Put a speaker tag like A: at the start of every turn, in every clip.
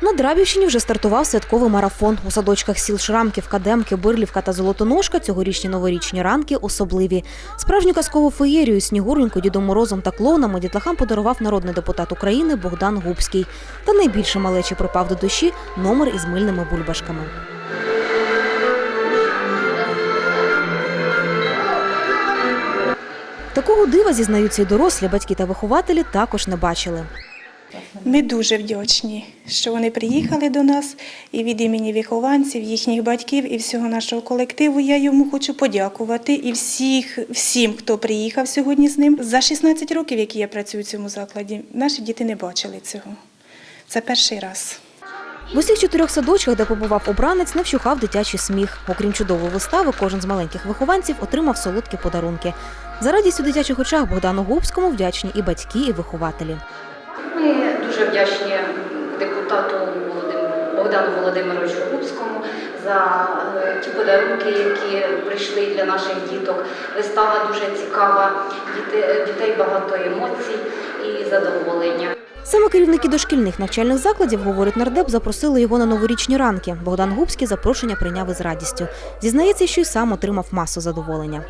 A: На Драбівщині вже стартував святковий марафон. У садочках сіл Шрамківка, Демки, Бирлівка та Золотоножка цьогорічні новорічні ранки особливі. Справжню казкову феєрію Снігуреньку, Дідом Морозом та клоунами дітлахам подарував народний депутат України Богдан Губський. Та найбільше малечі припав до душі номер із мильними бульбашками. Такого дива, зізнаються й дорослі, батьки та вихователі також не бачили.
B: Ми дуже вдячні, що вони приїхали до нас і від імені вихованців, їхніх батьків і всього нашого колективу. Я йому хочу подякувати і всіх, всім, хто приїхав сьогодні з ним. За 16 років, які я працюю в цьому закладі, наші діти не бачили цього. Це перший раз.
A: В усіх чотирьох садочках, де побував обранець, не вщухав дитячий сміх. Окрім чудової вистави, кожен з маленьких вихованців отримав солодкі подарунки. За радість у дитячих очах Богдану Губському вдячні і батьки, і вихователі.
C: Дуже вдячні депутату Богдану Володимировичу Губському за е, ті подарунки, які прийшли для наших діток. Вистава дуже цікава, дітей багато емоцій і задоволення.
A: Саме керівники дошкільних навчальних закладів, говорить нардеп, запросили його на новорічні ранки. Богдан Губський запрошення прийняв із радістю. Зізнається, що й сам отримав масу задоволення.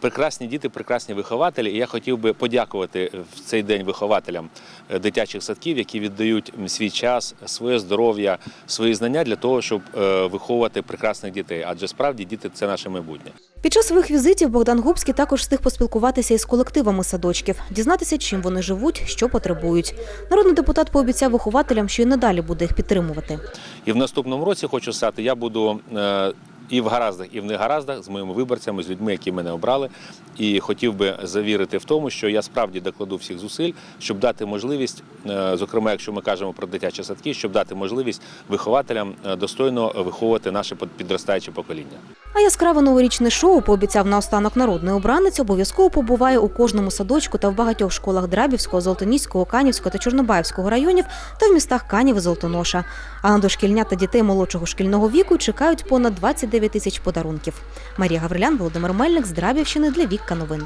D: Прекрасні діти, прекрасні вихователі. І я хотів би подякувати в цей день вихователям е, дитячих садків, які віддають свій час, своє здоров'я, свої знання для того, щоб е, виховувати прекрасних дітей. Адже справді діти це наше майбутнє.
A: Під час своїх візитів Богдан Губський також встиг поспілкуватися із колективами садочків, дізнатися, чим вони живуть, що потребують. Народний депутат пообіцяв вихователям, що й надалі буде їх підтримувати.
D: І в наступному році хочу сказати, я буду. І в гараздах, і в негараздах з моїми виборцями, з людьми, які мене обрали, і хотів би завірити в тому, що я справді докладу всіх зусиль, щоб дати можливість, е, зокрема, якщо ми кажемо про дитячі садки, щоб дати можливість вихователям е, достойно виховувати наше підростаюче покоління.
A: А яскраве новорічне шоу пообіцяв наостанок народний обранець обов'язково побуває у кожному садочку та в багатьох школах Драбівського, Золотоніського, Канівського та Чорнобаївського районів та в містах Канів і Золотоноша. А на дошкільнят та дітей молодшого шкільного віку чекають понад 29 тисяч подарунків. Марія Гаврилян, Володимир Мельник з для Вікка новин.